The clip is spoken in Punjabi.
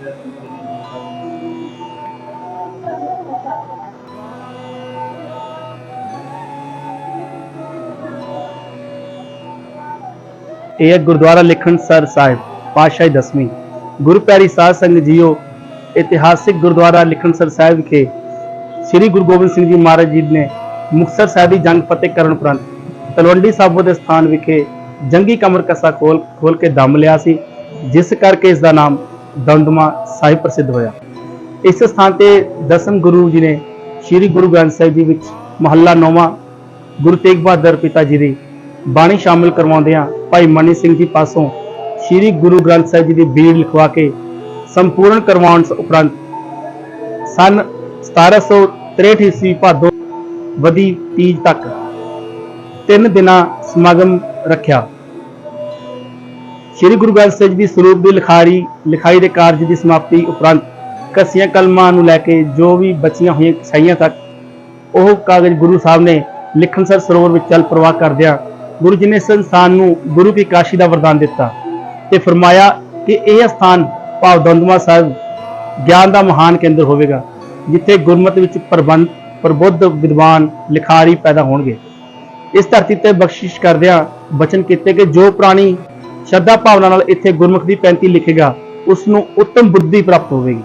ਇਹ ਹੈ ਗੁਰਦੁਆਰਾ ਲਿਖਣ ਸਰ ਸਾਹਿਬ ਪਾਸ਼ਾਹੀ ਦਸਵੀਂ। ਗੁਰੂ ਪੈਰੀ ਸਾਧ ਸੰਗਤ ਜੀਓ, ਇਤਿਹਾਸਿਕ ਗੁਰਦੁਆਰਾ ਲਿਖਣ ਸਰ ਸਾਹਿਬ ਵਿਖੇ ਸ੍ਰੀ ਗੁਰੂ ਗੋਬਿੰਦ ਸਿੰਘ ਜੀ ਮਹਾਰਾਜ ਜੀ ਨੇ ਮੁਕਤਸਰ ਸਾਹਿਬ ਦੀ ਜੰਗ ਫਤਿਹ ਕਰਨ ਉਪਰੰਤ ਤਲਵੰਡੀ ਸਾਬੋ ਦੇ ਸਥਾਨ ਵਿਖੇ ਜੰਗੀ ਕਮਰ ਕੱਸਾ ਖੋਲ ਖੋਲ ਕੇ ਦਮ ਲਿਆ ਸੀ, ਜਿਸ ਕਰਕੇ ਇਸ ਨਾਮ ਦਮਦਮਾ ਸਾਹਿਬ ਪ੍ਰਸਿੱਧ ਹੋਇਆ। ਇਸ ਸਥਾਨ ਤੇ ਦਸਮ ਗੁਰੂ ਜੀ ਨੇ ਸ੍ਰੀ ਗੁਰੂ ਗ੍ਰੰਥ ਸਾਹਿਬ ਜੀ ਵਿੱਚ ਮਹੱਲਾ ਨੌਵਾਂ ਗੁਰੂ ਤੇਗ ਬਹਾਦਰ ਪਿਤਾ ਜੀ ਦੀ ਬਾਣੀ ਸ਼ਾਮਿਲ ਕਰਵਾਉਂਦਿਆਂ ਭਾਈ ਮਨੀ ਸਿੰਘ ਜੀ ਪਾਸੋਂ ਸ੍ਰੀ ਗੁਰੂ ਗ੍ਰੰਥ ਸਾਹਿਬ ਜੀ ਦੀ ਬੀੜ ਲਿਖਵਾ ਕੇ ਸੰਪੂਰਨ ਕਰਵਾਉਣ ਸ- ਉਪਰੰਤ ਸਨ 1763 ਈਸਵੀ ਭਾਦੋ ਵਧੀ ਤੀਜ ਤੱਕ ਤਿੰਨ ਦਿਨਾਂ ਸਮਾਗਮ ਰੱਖਿਆ। ਸ੍ਰੀ ਗੁਰੂ ਗ੍ਰੰਥ ਸਾਹਿਬ ਜੀ ਸਰੂਪ ਦੀ ਲਿਖਾਰੀ, ਲਿਖਾਈ ਦੇ ਕਾਰਜ ਦੀ ਸਮਾਪਤੀ ਉਪਰੰਤ ਕਸੀਆਂ ਕਲਮਾਂ ਨੂੰ ਲੈ ਕੇ ਜੋ ਵੀ ਬਚੀਆਂ ਹੋਈਆਂ ਸਾਈਆਂ ਤੱਕ, ਉਹ ਕਾਗਜ਼ ਗੁਰੂ ਸਾਹਿਬ ਨੇ ਲਿਖਣਸਰ ਸਰੋਵਰ ਵਿੱਚ ਚੱਲ ਪ੍ਰਵਾਹ ਕਰਦਿਆਂ ਗੁਰੂ ਜੀ ਨੇ ਇਸ ਇਨਸਾਨ ਨੂੰ ਗੁਰੂ ਕੀ ਕਾਸ਼ੀ ਦਾ ਵਰਦਾਨ ਦਿੱਤਾ ਤੇ ਫਰਮਾਇਆ ਕਿ ਇਹ ਸਥਾਨ ਭਾਵ ਦੰਦਮਾ ਸਾਹਿਬ ਗਿਆਨ ਦਾ ਮਹਾਨ ਕੇਂਦਰ ਹੋਵੇਗਾ, ਜਿੱਥੇ ਗੁਰਮਤ ਵਿੱਚ ਪ੍ਰਬੰਧ, ਪ੍ਰਬੁੱਧ ਵਿਦਵਾਨ, ਲਿਖਾਰੀ ਪੈਦਾ ਹੋਣਗੇ। ਇਸ ਧਰਤੀ ਤੇ ਬਖਸ਼ਿਸ਼ ਕਰਦਿਆਂ ਬਚਨ ਕੀਤੇ ਕਿ ਜੋ ਪ੍ਰਾਣੀ ਸ਼ਰਧਾ ਭਾਵਨਾ ਨਾਲ ਇੱਥੇ ਗੁਰਮੁਖ ਦੀ ਪੈਂਤੀ ਲਿਖੇਗਾ ਉਸ ਨੂੰ ਉੱਤਮ ਬੁੱਧੀ ਪ੍ਰਾਪਤ ਹੋਵੇਗੀ।